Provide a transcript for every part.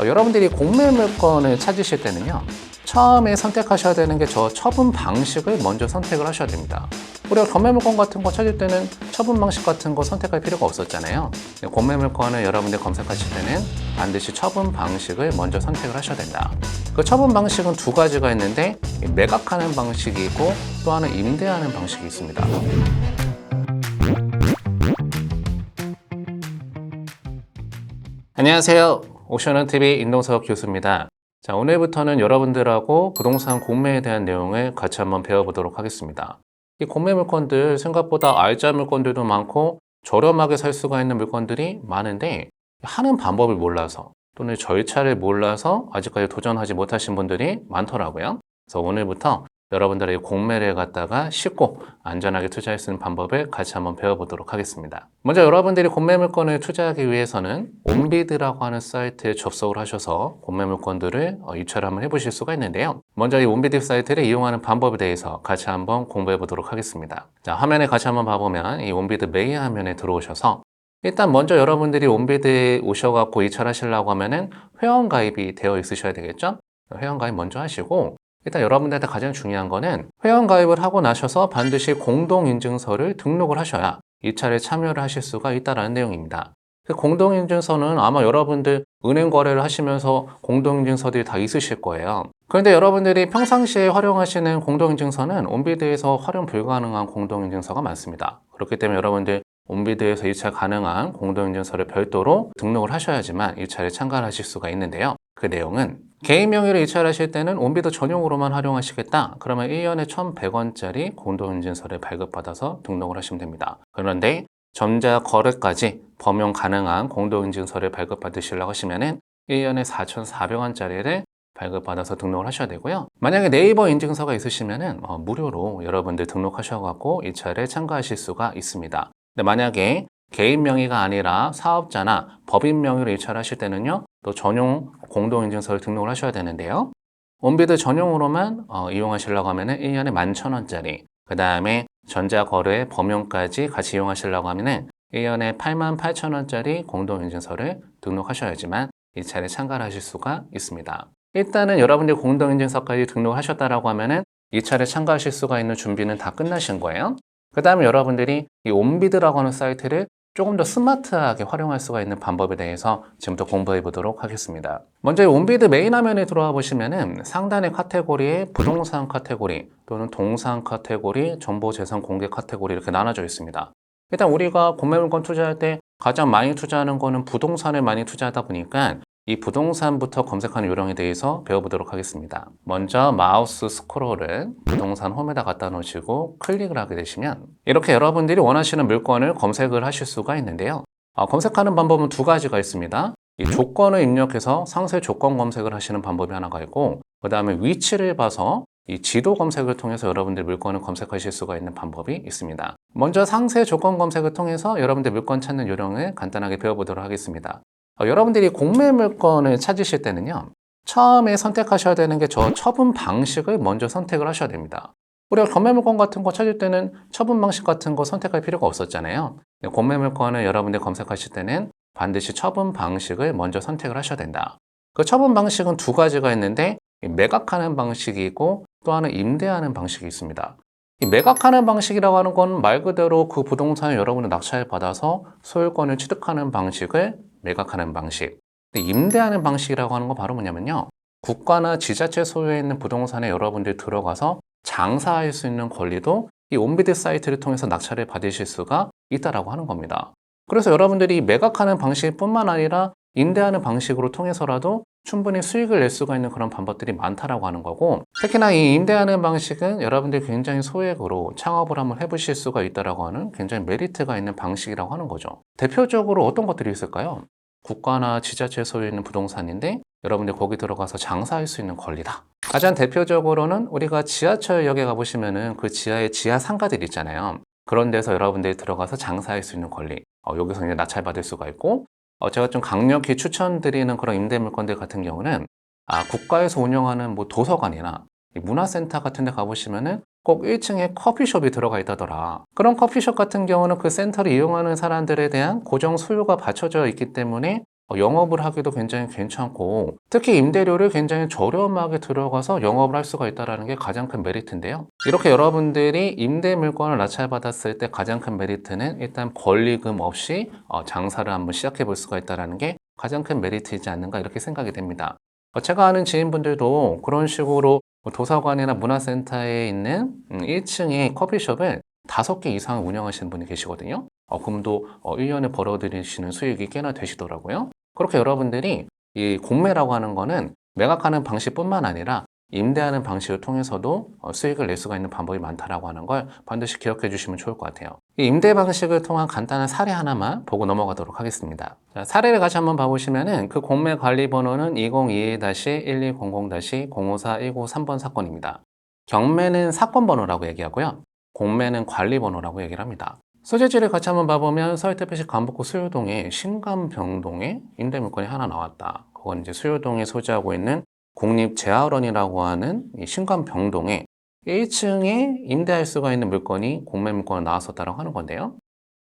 어, 여러분들이 공매 물건을 찾으실 때는요. 처음에 선택하셔야 되는 게 저 처분 방식을 먼저 선택을 하셔야 됩니다. 우리가 경매 물건 같은 거 찾을 때는 처분 방식 같은 거 선택할 필요가 없었잖아요. 공매 물건을 여러분들 검색하실 때는 반드시 처분 방식을 먼저 선택을 하셔야 된다. 그 처분 방식은 두 가지가 있는데 이 매각하는 방식이 있고 또 하나는 임대하는 방식이 있습니다. 안녕하세요. 옥션원TV 인동석 교수입니다. 자, 오늘부터는 여러분들하고 부동산 공매에 대한 내용을 같이 한번 배워보도록 하겠습니다. 이 공매 물건들 생각보다 알짜 물건들도 많고 저렴하게 살 수가 있는 물건들이 많은데 하는 방법을 몰라서 또는 절차를 몰라서 아직까지 도전하지 못하신 분들이 많더라고요. 그래서 오늘부터 여러분들의 공매를 갖다가 쉽고 안전하게 투자할 수 있는 방법을 같이 한번 배워보도록 하겠습니다. 먼저 여러분들이 공매 물건을 투자하기 위해서는 온비드라고 하는 사이트에 접속을 하셔서 공매 물건들을 어, 입찰을 한번 해보실 수가 있는데요. 먼저 이 온비드 사이트를 이용하는 방법에 대해서 같이 한번 공부해 보도록 하겠습니다. 자, 화면에 같이 한번 봐보면 이 온비드 메인 화면에 들어오셔서 일단 먼저 여러분들이 온비드에 오셔갖고 입찰하시려고 하면은 회원 가입이 되어 있으셔야 되겠죠? 회원 가입 먼저 하시고 일단 여러분들한테 가장 중요한 거는 회원 가입을 하고 나셔서 반드시 공동인증서를 등록을 하셔야 입찰에 참여를 하실 수가 있다는 내용입니다. 그 공동인증서는 아마 여러분들 은행 거래를 하시면서 공동인증서들이 다 있으실 거예요. 그런데 여러분들이 평상시에 활용하시는 공동인증서는 온비드에서 활용 불가능한 공동인증서가 많습니다. 그렇기 때문에 여러분들 온비드에서 입찰 가능한 공동인증서를 별도로 등록을 하셔야지만 입찰에 참가하실 수가 있는데요. 그 내용은 개인 명의로 입찰하실 때는 온비드 전용으로만 활용하시겠다. 그러면 1년에 1,100원짜리 공동인증서를 발급받아서 등록을 하시면 됩니다. 그런데 전자 거래까지 범용 가능한 공동인증서를 발급받으시려고 하시면은 1년에 4,400원짜리를 발급받아서 등록을 하셔야 되고요. 만약에 네이버 인증서가 있으시면은 어, 무료로 여러분들 등록하셔갖고 입찰에 참가하실 수가 있습니다. 근데 만약에 개인 명의가 아니라 사업자나 법인 명의로 입찰하실 때는요, 또 전용 공동인증서를 등록을 하셔야 되는데요. 온비드 전용으로만 어, 이용하시려고 하면 은 1년에 11,000원짜리, 그 다음에 전자거래 범용까지 같이 이용하시려고 하면 은 1년에 88,000원짜리 공동인증서를 등록하셔야지만 이 차례 참가를 하실 수가 있습니다. 일단은 여러분들 공동인증서까지 등록하셨다라고 하면은 이 차례 참가하실 수가 있는 준비는 다 끝나신 거예요. 그 다음에 여러분들이 이 온비드라고 하는 사이트를 조금 더 스마트하게 활용할 수가 있는 방법에 대해서 지금부터 공부해 보도록 하겠습니다. 먼저 이 온비드 메인 화면에 들어와 보시면은 상단의 카테고리에 부동산 카테고리 또는 동산 카테고리, 정보 재산 공개 카테고리 이렇게 나눠져 있습니다. 일단 우리가 공매 물건 투자할 때 가장 많이 투자하는 거는 부동산을 많이 투자하다 보니까 이 부동산부터 검색하는 요령에 대해서 배워보도록 하겠습니다. 먼저 마우스 스크롤을 부동산 홈에다 갖다 놓으시고 클릭을 하게 되시면 이렇게 여러분들이 원하시는 물건을 검색을 하실 수가 있는데요. 어, 검색하는 방법은 두 가지가 있습니다. 이 조건을 입력해서 상세 조건 검색을 하시는 방법이 하나가 있고 그 다음에 위치를 봐서 이 지도 검색을 통해서 여러분들 물건을 검색하실 수가 있는 방법이 있습니다. 먼저 상세 조건 검색을 통해서 여러분들 물건 찾는 요령을 간단하게 배워보도록 하겠습니다. 어, 여러분들이 공매 물건을 찾으실 때는요. 처음에 선택하셔야 되는 게 저 처분 방식을 먼저 선택을 하셔야 됩니다. 우리가 경매 물건 같은 거 찾을 때는 처분 방식 같은 거 선택할 필요가 없었잖아요. 공매 물건을 여러분들 검색하실 때는 반드시 처분 방식을 먼저 선택을 하셔야 된다. 그 처분 방식은 두 가지가 있는데 매각하는 방식이 있고 또 하나는 임대하는 방식이 있습니다. 이 매각하는 방식이라고 하는 건 말 그대로 그 부동산을 여러분이 낙찰 받아서 소유권을 취득하는 방식을 매각하는 방식. 임대하는 방식이라고 하는 건 바로 뭐냐면요. 국가나 지자체 소유에 있는 부동산에 여러분들이 들어가서 장사할 수 있는 권리도 이 온비드 사이트를 통해서 낙찰을 받으실 수가 있다라고 하는 겁니다. 그래서 여러분들이 매각하는 방식뿐만 아니라 임대하는 방식으로 통해서라도 충분히 수익을 낼 수가 있는 그런 방법들이 많다라고 하는 거고 특히나 이 임대하는 방식은 여러분들이 굉장히 소액으로 창업을 한번 해보실 수가 있다라고 하는 굉장히 메리트가 있는 방식이라고 하는 거죠. 대표적으로 어떤 것들이 있을까요? 국가나 지자체 소유에 있는 부동산인데 여러분들 거기 들어가서 장사할 수 있는 권리다. 가장 대표적으로는 우리가 지하철역에 가보시면은 그 지하에 지하 상가들 있잖아요. 그런 데서 여러분들이 들어가서 장사할 수 있는 권리. 어, 여기서 이제 낙찰 받을 수가 있고 어, 제가 좀 강력히 추천드리는 그런 임대 물건들 같은 경우는 아, 국가에서 운영하는 뭐 도서관이나 문화센터 같은 데 가보시면은 꼭 1층에 커피숍이 들어가 있다더라. 그런 커피숍 같은 경우는 그 센터를 이용하는 사람들에 대한 고정 수요가 받쳐져 있기 때문에 어, 영업을 하기도 굉장히 괜찮고 특히 임대료를 굉장히 저렴하게 들어가서 영업을 할 수가 있다는 게 가장 큰 메리트인데요. 이렇게 여러분들이 임대 물건을 낙찰받았을 때 가장 큰 메리트는 일단 권리금 없이 어, 장사를 한번 시작해 볼 수가 있다는 게 가장 큰 메리트이지 않는가 이렇게 생각이 됩니다. 어, 제가 아는 지인분들도 그런 식으로 뭐 도서관이나 문화센터에 있는 1층의 커피숍을 다섯 개 이상 운영하시는 분이 계시거든요. 어, 어, 1년에 벌어들이시는 수익이 꽤나 되시더라고요. 그렇게 여러분들이 이 공매라고 하는 거는 매각하는 방식뿐만 아니라 임대하는 방식을 통해서도 어, 수익을 낼 수가 있는 방법이 많다라고 하는 걸 반드시 기억해 주시면 좋을 것 같아요. 이 임대 방식을 통한 간단한 사례 하나만 보고 넘어가도록 하겠습니다. 자, 사례를 같이 한번 봐보시면은 그 공매 관리 번호는 2021-1200-054-153번 사건입니다. 경매는 사건 번호라고 얘기하고요. 공매는 관리 번호라고 얘기를 합니다. 소재지를 같이 한번 봐보면 서울특별시 간북구 수요동에 신감병동에 임대물건이 하나 나왔다. 그건 이제 수요동에 소재하고 있는 국립재활원이라고 하는 이 신감병동에 1층에 임대할 수가 있는 물건이 공매 물건으로 나왔었다고 하는 건데요.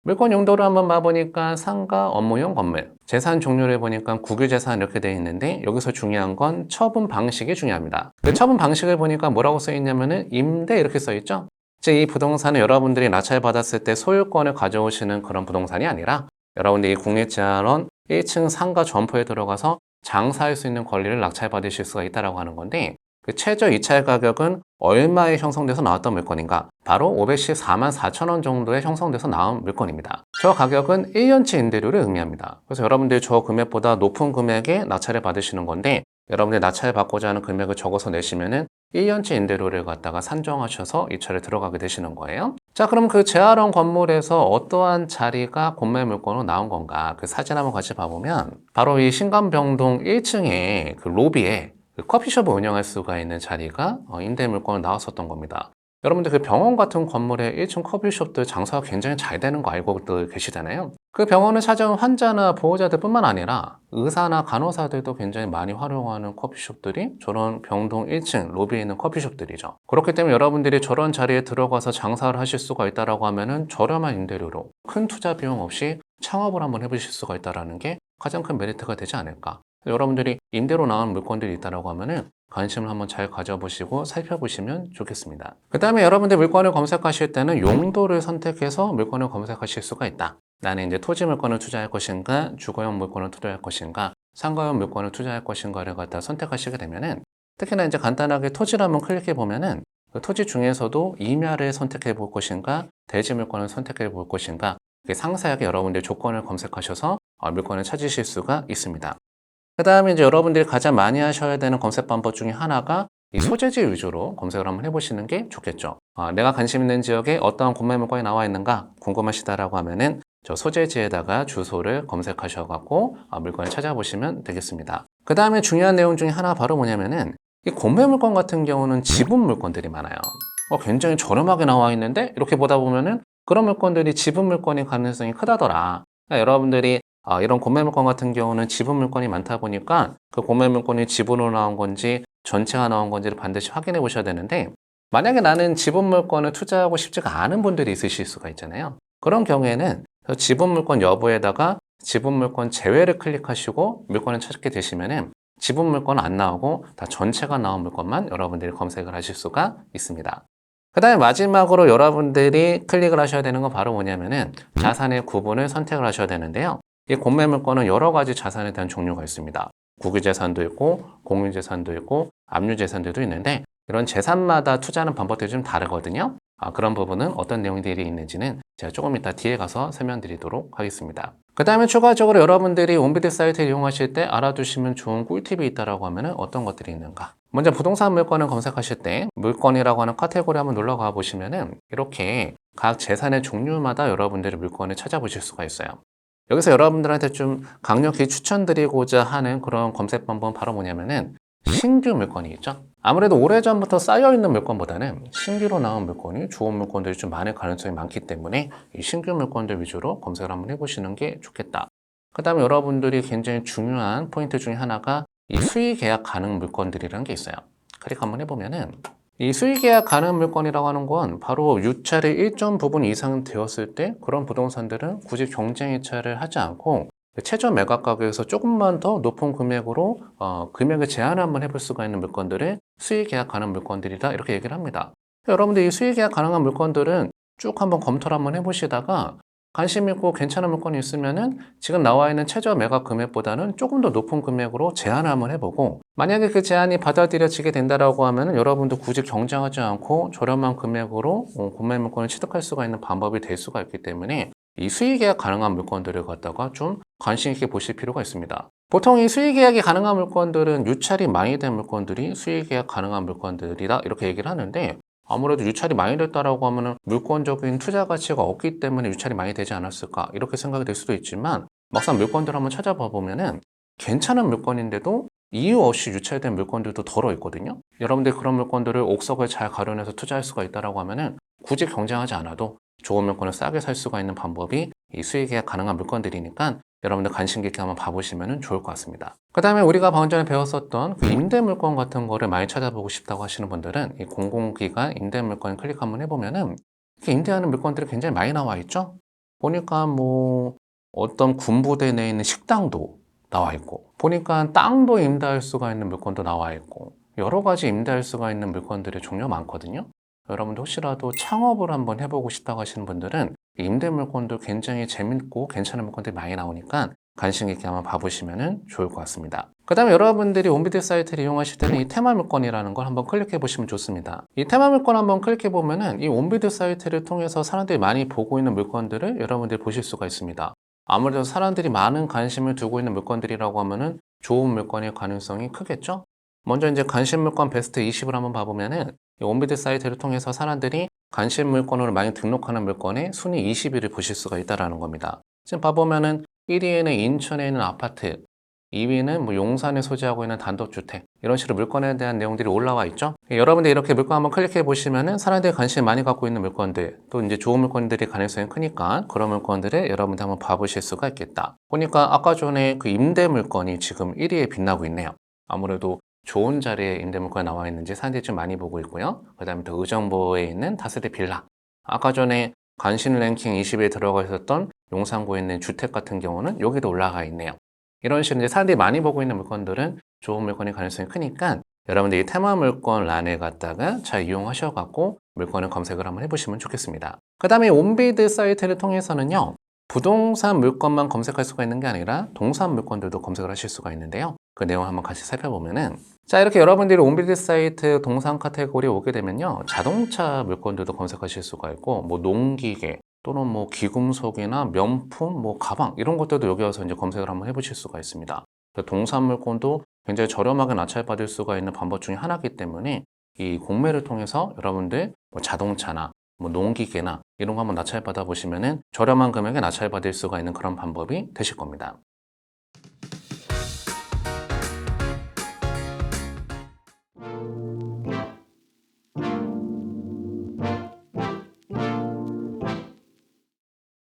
물건 용도를 한번 봐보니까 상가 업무용 건물, 재산 종류를 보니까 국유재산 이렇게 되어 있는데 여기서 중요한 건 처분 방식이 중요합니다. 그 처분 방식을 보니까 뭐라고 써 있냐면은 임대 이렇게 써 있죠. 즉 이 부동산은 여러분들이 낙찰 받았을 때 소유권을 가져오시는 그런 부동산이 아니라 여러분들이 국립재활원 1층 상가 점포에 들어가서 장사할 수 있는 권리를 낙찰 받으실 수가 있다라고 하는 건데 그 최저 입찰 가격은 얼마에 형성돼서 나왔던 물건인가? 바로 514만 4천 원 정도에 형성돼서 나온 물건입니다. 저 가격은 1년치 임대료를 의미합니다. 그래서 여러분들이 저 금액보다 높은 금액에 낙찰을 받으시는 건데 여러분들이 낙찰 받고자 하는 금액을 적어서 내시면은 1년치 임대료를 갖다가 산정하셔서 입찰에 들어가게 되시는 거예요. 자, 그럼 그 재활원 건물에서 어떠한 자리가 공매 물건으로 나온 건가? 그 사진 한번 같이 봐보면 바로 이 신감병동 1층에 그 로비에 그 커피숍을 운영할 수가 있는 자리가 어, 임대 물건으로 나왔었던 겁니다. 여러분들 그 병원 같은 건물에 1층 커피숍들 장사가 굉장히 잘 되는 거 알고들 계시잖아요. 그 병원을 찾아온 환자나 보호자들 뿐만 아니라 의사나 간호사들도 굉장히 많이 활용하는 커피숍들이 저런 병동 1층 로비에 있는 커피숍들이죠. 그렇기 때문에 여러분들이 저런 자리에 들어가서 장사를 하실 수가 있다라고 하면은 저렴한 임대료로 큰 투자 비용 없이 창업을 한번 해보실 수가 있다라는 게 가장 큰 메리트가 되지 않을까. 여러분들이 임대로 나온 물건들이 있다라고 하면은 관심을 한번 잘 가져보시고 살펴보시면 좋겠습니다. 그 다음에 여러분들 물건을 검색하실 때는 용도를 선택해서 물건을 검색하실 수가 있다. 나는 이제 토지 물건을 투자할 것인가, 주거용 물건을 투자할 것인가, 상가용 물건을 투자할 것인가를 갖다 선택하시게 되면은 특히나 이제 간단하게 토지를 한번 클릭해 보면은 그 토지 중에서도 임야를 선택해 볼 것인가, 대지 물건을 선택해 볼 것인가, 상세하게 여러분들 조건을 검색하셔서 어, 물건을 찾으실 수가 있습니다. 그 다음에 이제 여러분들이 가장 많이 하셔야 되는 검색 방법 중에 하나가 이 소재지 위주로 검색을 한번 해보시는 게 좋겠죠. 아, 내가 관심 있는 지역에 어떠한 구매 물건이 나와 있는가 궁금하시다라고 하면은 저 소재지에다가 주소를 검색하셔갖고 아, 물건을 찾아보시면 되겠습니다. 그 다음에 중요한 내용 중에 하나 바로 뭐냐면은 이 공매 물건 같은 경우는 지분 물건들이 많아요. 어, 굉장히 저렴하게 나와 있는데 이렇게 보다 보면은 그런 물건들이 지분 물건의 가능성이 크다더라. 그러니까 여러분들이 아, 이런 공매 물건 같은 경우는 지분 물건이 많다 보니까 그 공매 물건이 지분으로 나온 건지 전체가 나온 건지를 반드시 확인해 보셔야 되는데 만약에 나는 지분 물건을 투자하고 싶지가 않은 분들이 있으실 수가 있잖아요. 그런 경우에는 그 지분 물건 여부에다가 지분 물건 제외를 클릭하시고 물건을 찾게 되시면은 지분 물건 안 나오고 다 전체가 나온 물건만 여러분들이 검색을 하실 수가 있습니다. 그 다음에 마지막으로 여러분들이 클릭을 하셔야 되는 건 바로 뭐냐면은 자산의 구분을 선택을 하셔야 되는데요. 이 공매 물건은 여러 가지 자산에 대한 종류가 있습니다. 국유재산도 있고 공유재산도 있고 압류재산들도 있는데 이런 재산마다 투자하는 방법들이 좀 다르거든요. 아, 그런 부분은 어떤 내용들이 있는지는 제가 조금 이따 뒤에 가서 설명드리도록 하겠습니다. 그 다음에 추가적으로 여러분들이 온비드 사이트를 이용하실 때 알아두시면 좋은 꿀팁이 있다고 하면 어떤 것들이 있는가? 먼저 부동산 물건을 검색하실 때 물건이라고 하는 카테고리 한번 눌러가 보시면은 이렇게 각 재산의 종류마다 여러분들이 물건을 찾아보실 수가 있어요. 여기서 여러분들한테 좀 강력히 추천드리고자 하는 그런 검색 방법은 바로 뭐냐면은 신규 물건이 있죠. 아무래도 오래전부터 쌓여있는 물건보다는 신규로 나온 물건이 좋은 물건들이 좀 많을 가능성이 많기 때문에 이 신규 물건들 위주로 검색을 한번 해보시는 게 좋겠다. 그 다음에 여러분들이 굉장히 중요한 포인트 중에 하나가 이 수의 계약 가능 물건들이라는 게 있어요. 클릭 한번 해보면은 이 수의계약 가능 물건이라고 하는 건 바로 유찰이 일정 부분 이상 되었을 때 그런 부동산들은 굳이 경쟁 이차를 하지 않고 최저 매각 가격에서 조금만 더 높은 금액으로 어, 금액을 제한을 한번 해볼 수가 있는 물건들을 수익 계약 가능 물건들이다 이렇게 얘기를 합니다. 여러분들 이 수익 계약 가능한 물건들은 쭉 한번 검토를 한번 해보시다가 관심 있고 괜찮은 물건이 있으면은 지금 나와 있는 최저 매각 금액보다는 조금 더 높은 금액으로 제한을 한번 해보고 만약에 그 제한이 받아들여지게 된다라고 하면은 여러분도 굳이 경쟁하지 않고 저렴한 금액으로 어, 구매 물건을 취득할 수가 있는 방법이 될 수가 있기 때문에 이 수익 계약 가능한 물건들을 갖다가 좀 관심 있게 보실 필요가 있습니다. 보통 이 수익 계약이 가능한 물건들은 유찰이 많이 된 물건들이 수익 계약 가능한 물건들이다 이렇게 얘기를 하는데 아무래도 유찰이 많이 됐다라고 하면은 물건적인 투자 가치가 없기 때문에 유찰이 많이 되지 않았을까 이렇게 생각이 될 수도 있지만 막상 물건들 한번 찾아봐 보면은 괜찮은 물건인데도 이유 없이 유찰된 물건들도 덜어 있거든요. 여러분들 그런 물건들을 옥석을 잘 가려내서 투자할 수가 있다라고 하면은 굳이 경쟁하지 않아도 좋은 물건을 싸게 살 수가 있는 방법이 이 수익 계약 가능한 물건들이니까 여러분들 관심 깊게 한번 봐보시면 좋을 것 같습니다. 그 다음에 우리가 방금 전에 배웠었던 그 임대 물건 같은 거를 많이 찾아보고 싶다고 하시는 분들은 이 공공기관 임대 물건 클릭 한번 해보면은 임대하는 물건들이 굉장히 많이 나와 있죠. 보니까 뭐 어떤 군부대 내에 있는 식당도 나와 있고 보니까 땅도 임대할 수가 있는 물건도 나와 있고 여러 가지 임대할 수가 있는 물건들의 종류가 많거든요. 여러분들 혹시라도 창업을 한번 해보고 싶다고 하시는 분들은 이 임대 물건도 굉장히 재밌고 괜찮은 물건들이 많이 나오니까 관심 있게 한번 봐보시면 좋을 것 같습니다. 그 다음에 여러분들이 온비드 사이트를 이용하실 때는 이 테마 물건이라는 걸 한번 클릭해 보시면 좋습니다. 이 테마 물건 한번 클릭해 보면은 이 온비드 사이트를 통해서 사람들이 많이 보고 있는 물건들을 여러분들이 보실 수가 있습니다. 아무래도 사람들이 많은 관심을 두고 있는 물건들이라고 하면은 좋은 물건일 가능성이 크겠죠? 먼저 이제 관심 물건 베스트 20을 한번 봐보면은 이 온비드 사이트를 통해서 사람들이 관심 물건으로 많이 등록하는 물건의 순위 20위를 보실 수가 있다라는 겁니다. 지금 봐보면은 1위에는 인천에 있는 아파트, 2위는 뭐 용산에 소지하고 있는 단독주택 이런 식으로 물건에 대한 내용들이 올라와 있죠. 여러분들 이렇게 물건 한번 클릭해 보시면 은 사람들이 관심 많이 갖고 있는 물건들 또 이제 좋은 물건들이 가능성이 크니까 그런 물건들을 여러분들 한번 봐보실 수가 있겠다. 보니까 아까 전에 그 임대 물건이 지금 1위에 빛나고 있네요. 아무래도 좋은 자리에 임대 물건이 나와 있는지 사람들이 좀 많이 보고 있고요. 그 다음에 또 의정부에 있는 다세대 빌라. 아까 전에 관심 랭킹 20위에 들어가 있었던 용산구에 있는 주택 같은 경우는 여기도 올라가 있네요. 이런 식으로 이제 사람들이 많이 보고 있는 물건들은 좋은 물건의 가능성이 크니까 여러분들이 테마 물건 란에 갔다가 잘 이용하셔갖고 물건을 검색을 한번 해보시면 좋겠습니다. 그 다음에 온비드 사이트를 통해서는요, 부동산 물건만 검색할 수가 있는 게 아니라 동산 물건들도 검색을 하실 수가 있는데요. 그 내용 한번 같이 살펴보면은 자 이렇게 여러분들이 온비드 사이트 동산 카테고리에 오게 되면요 자동차 물건들도 검색하실 수가 있고 뭐 농기계 또는 뭐 귀금속이나 명품 뭐 가방 이런 것들도 여기 와서 이제 검색을 한번 해보실 수가 있습니다. 동산 물건도 굉장히 저렴하게 낙찰받을 수가 있는 방법 중에 하나이기 때문에 이 공매를 통해서 여러분들 뭐 자동차나 뭐 농기계나 이런 거 한번 낙찰 받아 보시면은 저렴한 금액에 낙찰 받을 수가 있는 그런 방법이 되실 겁니다.